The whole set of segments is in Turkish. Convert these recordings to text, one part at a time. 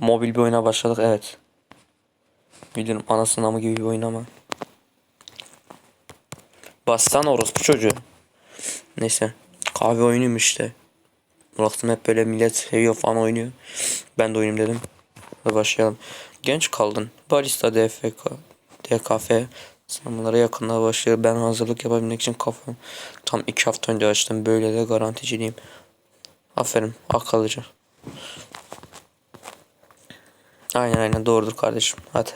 Mobil bir oyuna başladık evet. Bilirim anasının amı gibi bir oyun ama. Bastan orospu çocuğu. Neyse. Kahve oyunuymuş işte. Baktım hep böyle millet seviyor falan oynuyor. Ben de oynayayım dedim. Hadi başlayalım. Genç kaldın. Barista DFK. DKF. Sınavlara yakında başlıyor. Ben hazırlık yapabilmek için kafam tam iki hafta önce açtım. Böyle de garanticiliyim. Aferin. Akıllıca. Aynen aynen doğrudur kardeşim. Hadi.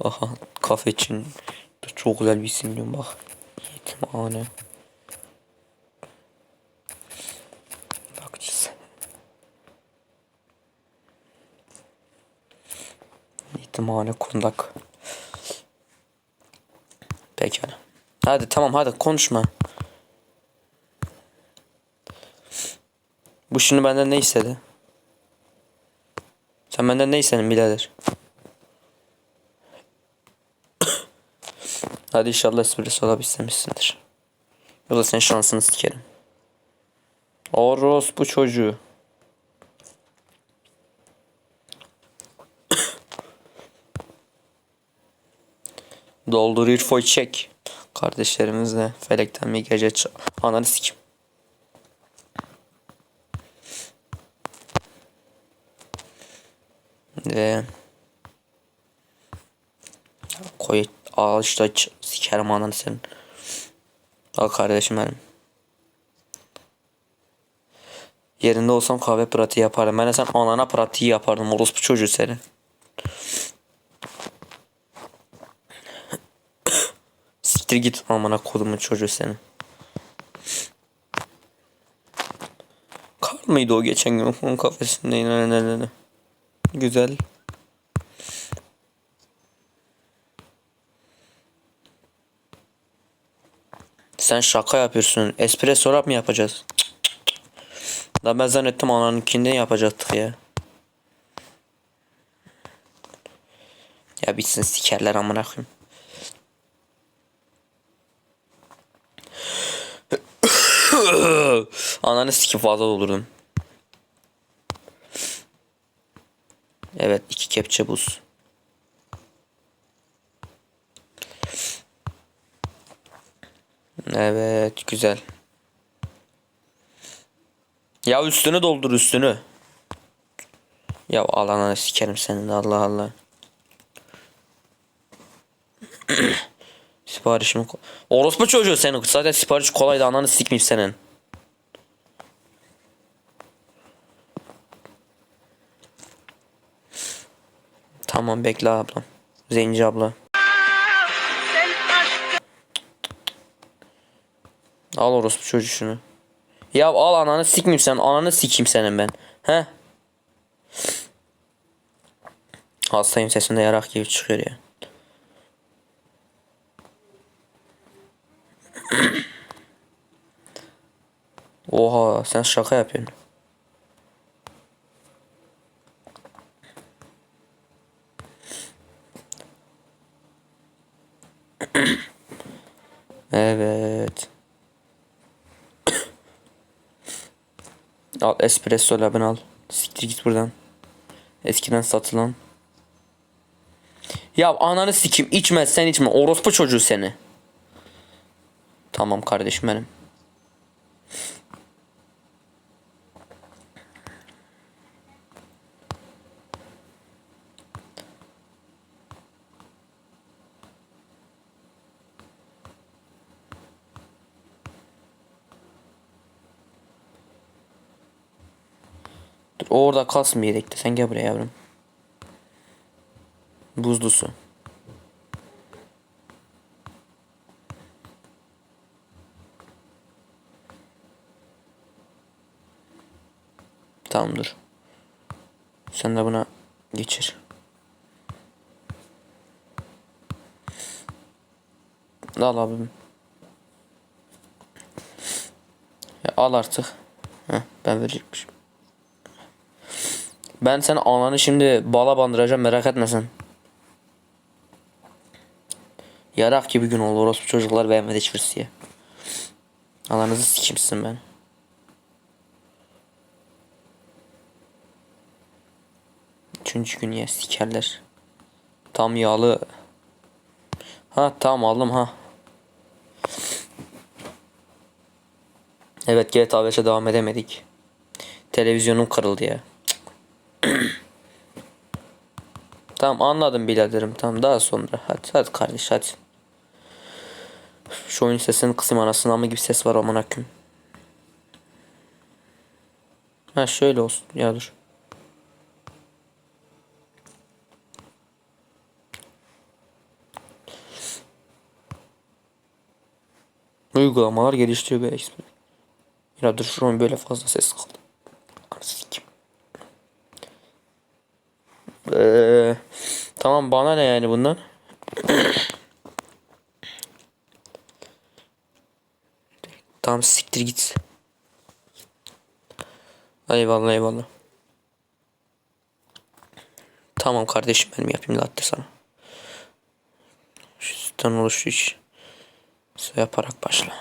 Aha kafe için çok güzel bir isim diyorum bak. Yetimhane. Bakacağız. Yetimhane kundak. Pekala. Hadi tamam hadi konuşma. Bu şimdi benden ne istedi? Sen benden ne istedin birader? Hadi inşallah esprisi olabilmişsindir. Yoksa sen şansını sikerim. Oros bu çocuğu. Dolduruyor foy çek. Kardeşlerimizle felekten bir gece ç- Ananı Ve koy al işte ç- sikerim ananı senin. Al kardeşim benim. Yerinde olsam kahve pratiği yapardım. Ben de sen anana pratiği yapardım. Orospu çocuğu seni. Siktir git amına kodumun çocuğu senin. Kar mıydı o geçen gün onun kafesinde ne. Güzel. Sen şaka yapıyorsun. Espresso rap mı yapacağız? Da ben zannettim ananınkinden yapacaktık ya. Ya bitsin sikerler amına koyayım. Ananı sikim fazla doldurdum. Evet iki kepçe buz. Evet güzel. Ya üstünü doldur üstünü. Ya alana sikerim senin de Allah Allah. Siparişimi Orospu çocuğu senin. Zaten sipariş kolaydı ananı sikmeyeyim senin. Tamam bekle ablam. Zenci abla. Al orospu çocuğu şunu. Ya al ananı sikmeyeyim sen. Ananı sikeyim senin ben. He? Hastayım sesimde yarak gibi çıkıyor ya. Oha sen şaka yapıyorsun. Evet. Al espresso labını al. Siktir git buradan. Eskiden satılan. Ya ananı sikim içme sen içme. Orospu çocuğu seni. Tamam kardeşim benim. Orada bir yedekte. Sen gel buraya yavrum. Buzlu. Tamam dur. Sen de buna geçir. Al abim. Ya al artık. Heh, ben verecekmişim. Ben sen ananı şimdi bala bandıracağım merak etme sen. Yarak gibi gün olur orospu çocuklar beğenmedi hiçbirisi ya. Ananızı sikimsin ben. Üçüncü gün ya sikerler. Tam yağlı. Ha tamam aldım ha. Evet GTA 5'e devam edemedik. Televizyonum kırıldı ya. tamam anladım biraderim. Tamam daha sonra. Hadi hadi kardeş hadi. Şu oyun sesini kısım anasını ama gibi ses var aman akım. Ha şöyle olsun ya dur. Uygulamalar geliştiriyor be. Ya dur şu an böyle fazla ses kaldı. Anasını sikeyim. Ee, tamam bana ne yani bundan? tamam siktir git. Eyvallah eyvallah. Tamam kardeşim benim yapayım latte sana. Şu sütten oluşu iç. Su yaparak başla.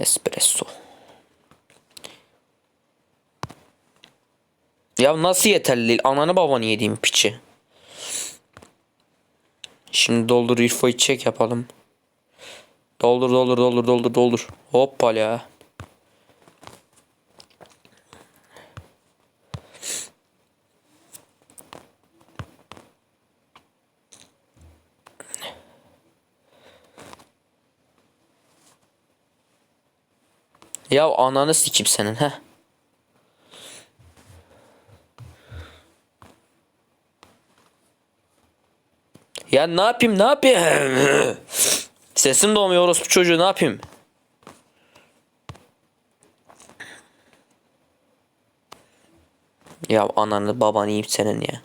Espresso. Ya nasıl yeterli değil? Ananı babanı yediğim piçi. Şimdi doldur irfoyu çek yapalım. Doldur doldur doldur doldur doldur. Hoppala ya. Ananı sikim senin he. Ya ne yapayım ne yapayım? Sesim doğmuyor orospu çocuğu ne yapayım? Ya ananı babanı yiyeyim senin ya.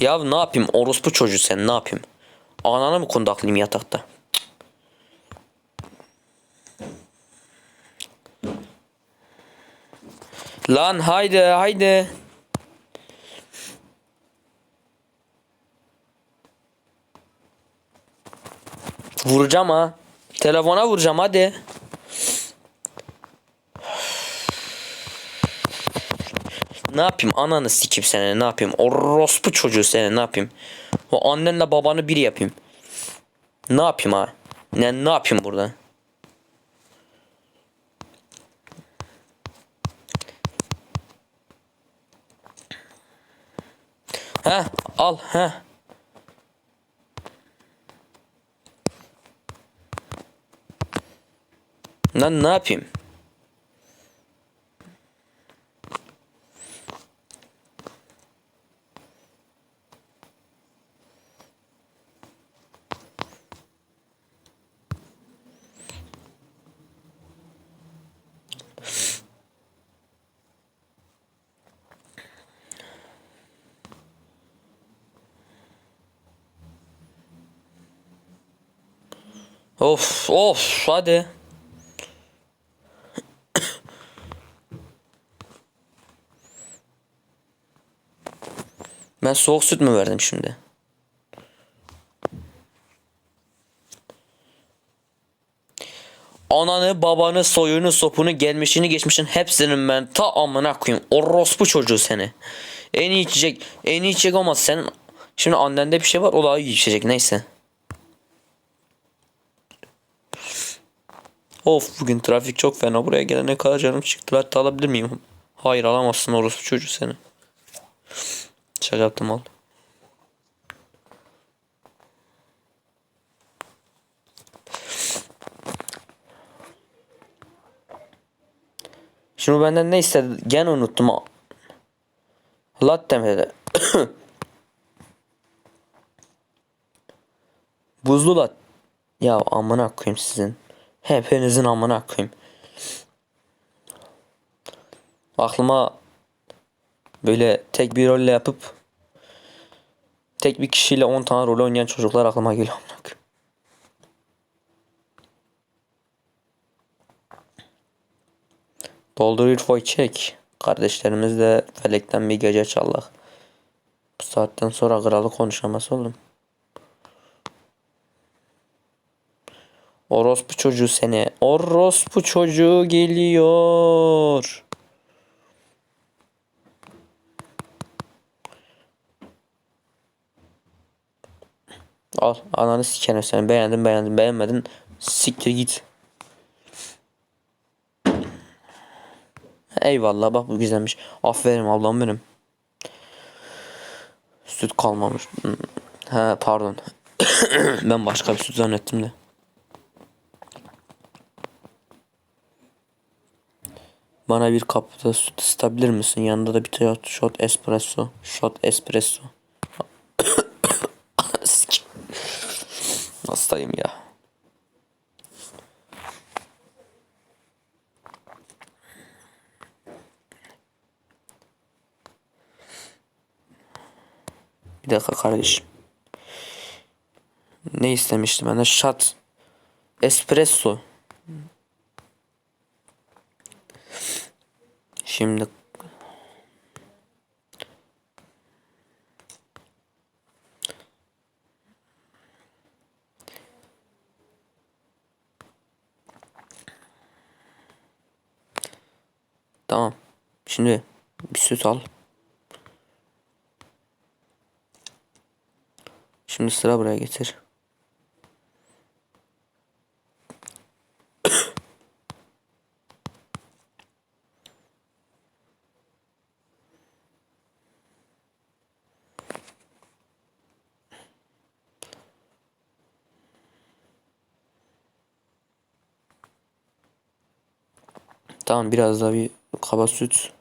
Ya ne yapayım orospu çocuğu sen ne yapayım? Ananı mı kundaklayayım yatakta? Lan haydi haydi. Vuracağım ha. Telefona vuracağım hadi. Ne yapayım ananı sikip seni ne yapayım orospu çocuğu seni ne yapayım o annenle babanı bir yapayım ne yapayım ha ne, ne yapayım burada He al he. Lan ne yapayım? Of of hadi. Ben soğuk süt mü verdim şimdi? Ananı, babanı, soyunu, sopunu, gelmişini, geçmişini hepsinin ben ta amına koyayım. Orospu çocuğu seni. En iyi içecek, en iyi içecek olmaz. Senin şimdi annende bir şey var, o daha iyi içecek neyse. Of bugün trafik çok fena. Buraya gelene kadar canım çıktı. Latte alabilir miyim? Hayır alamazsın orospu çocuğu seni. Şaka yaptım al. Şunu benden ne istedi? Gene unuttum. Latte mi? Buzlu lat. Ya amına koyayım sizin. Hepinizin amına koyayım. Aklıma böyle tek bir rolle yapıp tek bir kişiyle 10 tane rol oynayan çocuklar aklıma geliyor. Doldur Irfoy çek. Kardeşlerimiz de felekten bir gece çallak. Bu saatten sonra kralı konuşamaz oğlum. Orospu çocuğu seni. Orospu çocuğu geliyor. Al ananı sikerim seni. Beğendin beğendin beğenmedin. Siktir git. Eyvallah bak bu güzelmiş. Aferin ablam benim. Süt kalmamış. Hmm. He pardon. ben başka bir süt zannettim de. Bana bir kapta süt ısıtabilir misin? Yanında da bir shot espresso. Shot espresso. Hastayım ya. Bir dakika kardeşim. Ne istemiştim ben de? Shot. Espresso. Şimdi Tamam. Şimdi bir süt al. Şimdi sıra buraya getir. Tamam biraz daha bir kaba süt.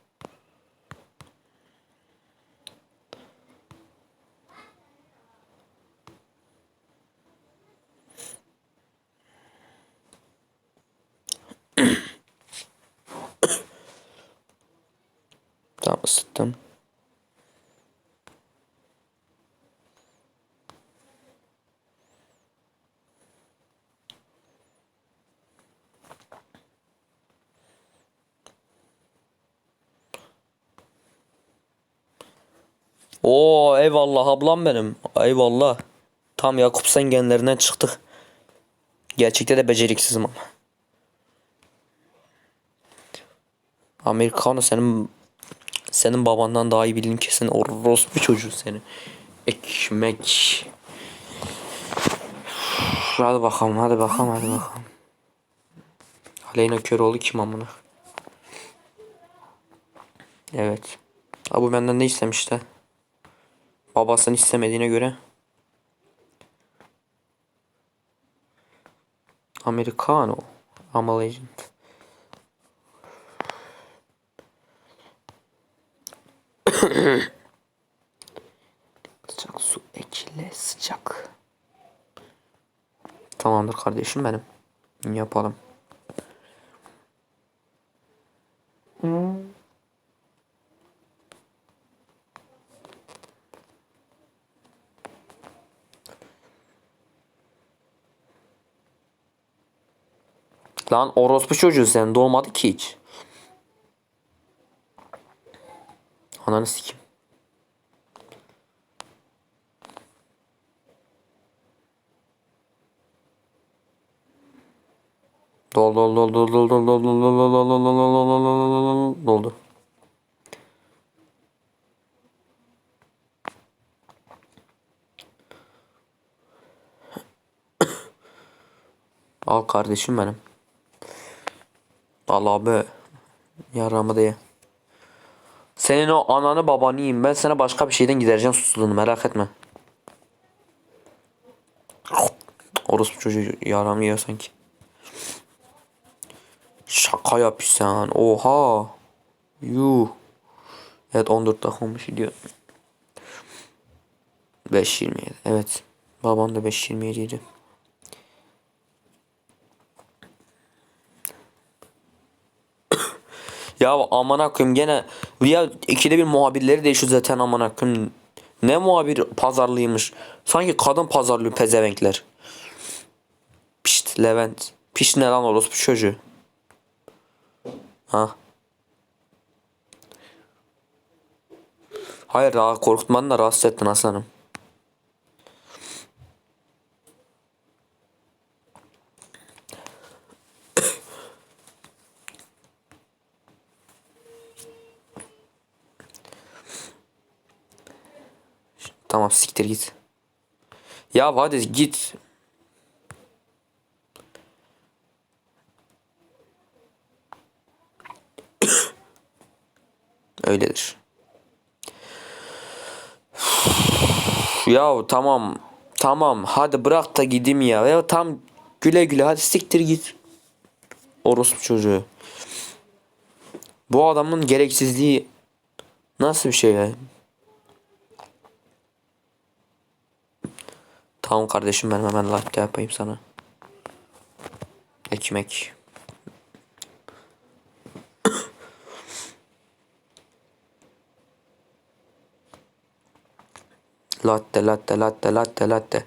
Tamam ısıttım. Oo eyvallah ablam benim. Eyvallah. Tam Yakup sen genlerinden çıktık. Gerçekte de beceriksizim ama. Amerikanı senin senin babandan daha iyi bildiğin kesin orospu çocuğu seni. Ekmek. Hadi bakalım hadi bakalım hadi bakalım. Aleyna Köroğlu kim amına? Evet. Ha benden ne istemişti? Babasını istemediğine göre. Americano. Amal Agent. sıcak su ekle sıcak. Tamamdır kardeşim benim. Yapalım. Lan orospu çocuğu sen doğmadı ki hiç. Ananı sikim. Dol dol dol dol dol dol dol dol dol dol dol dol dol dol dol dol dol doldu. Al kardeşim benim. Al abi. Yaramı diye. Senin o ananı babanı yiyeyim. Ben sana başka bir şeyden gidereceğim susuzluğunu merak etme. Orospu çocuğu yaramı yiyor sanki. Şaka yap sen. Oha. Yuh. Evet 14 dakika olmuş gidiyor. 5.27 evet. Baban da 5.27 idi. Ya amına koyayım gene ya ikide bir muhabirleri değişiyor zaten amına koyayım. Ne muhabir pazarlıymış. Sanki kadın pazarlıyor pezevenkler. Pişt Levent. Pişt ne lan orospu çocuğu. Ha. Hayır daha korkutmanı da rahatsız ettin aslanım. Tamam siktir git. Ya hadi git. Öyledir. Ya tamam. Tamam. Hadi bırak da gideyim ya. Ya tam güle güle hadi siktir git. Orospu çocuğu. Bu adamın gereksizliği nasıl bir şey ya? Tamam kardeşim ben hemen latte yapayım sana. Ekmek. latte latte latte latte latte.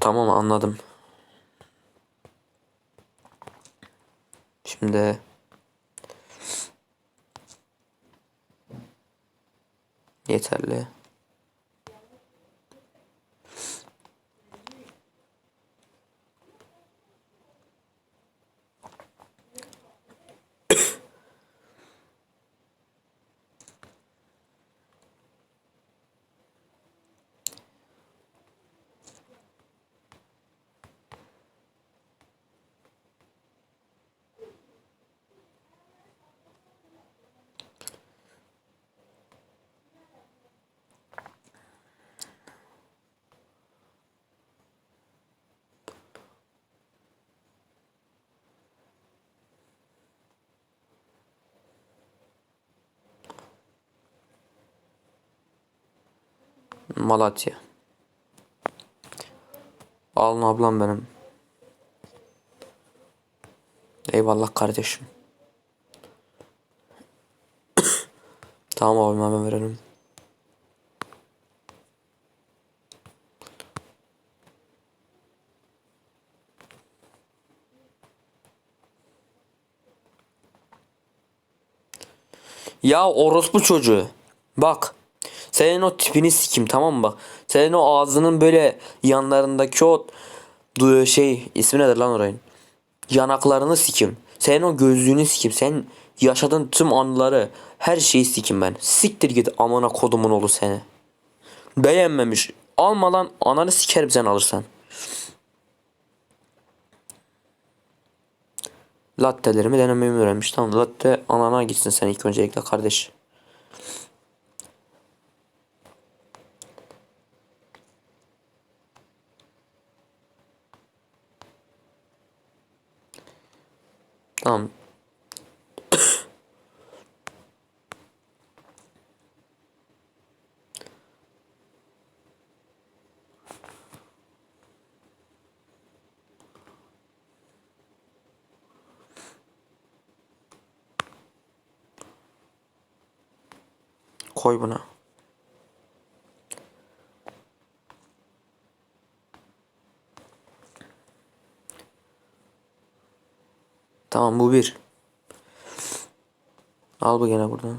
Tamam anladım. Şimdi yeterli. Malatya. Alın ablam benim. Eyvallah kardeşim. tamam abim hemen verelim. Ya orospu çocuğu. Bak. Senin o tipini sikim tamam mı bak. Senin o ağzının böyle yanlarındaki o şey ismi nedir lan orayın? Yanaklarını sikim. Senin o gözlüğünü sikim. Sen yaşadığın tüm anıları her şeyi sikim ben. Siktir git amına kodumun oğlu seni. Beğenmemiş. Alma lan ananı sikerim sen alırsan. Lattelerimi denemeyi öğrenmiş. Tamam latte anana gitsin sen ilk öncelikle kardeş. ました。恋不能。Tamam bu bir. Al bu gene buradan.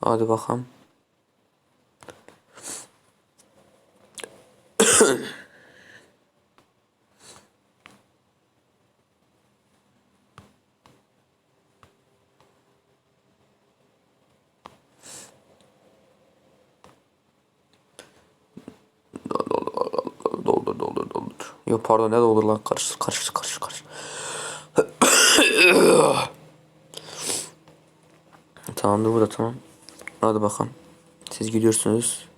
Hadi bakalım. Doldur doldur doldur. Yok pardon ne doldur lan karış karış karış karış. Tamamdır bu da tamam. Hadi bakalım. Siz gidiyorsunuz.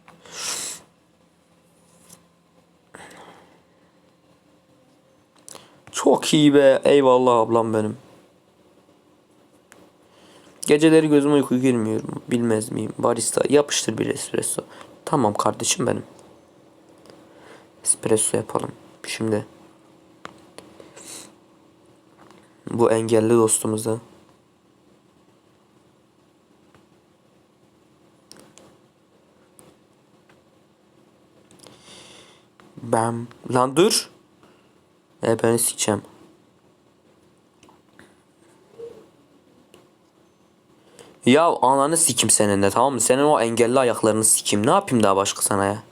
Çok iyi be. Eyvallah ablam benim. Geceleri gözüme uyku girmiyor. Bilmez miyim? Barista yapıştır bir espresso. Tamam kardeşim benim. Espresso yapalım. Şimdi. Bu engelli dostumuza. Ben lan dur. E ben sikeceğim. Ya ananı sikim senin de tamam mı? Senin o engelli ayaklarını sikim. Ne yapayım daha başka sana ya?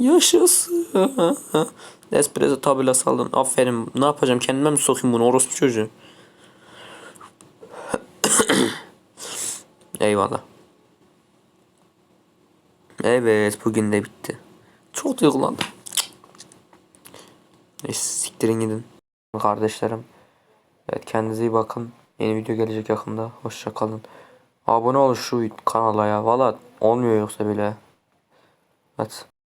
Yaşasın. Espresso tabela saldın. Aferin. Ne yapacağım? Kendime mi sokayım bunu? Orospu çocuğu. Eyvallah. Evet bugün de bitti. Çok duygulandım. Neyse siktirin gidin. Kardeşlerim. Evet kendinize iyi bakın. Yeni video gelecek yakında. Hoşça kalın. Abone olun şu kanala ya. Valla olmuyor yoksa bile. Evet.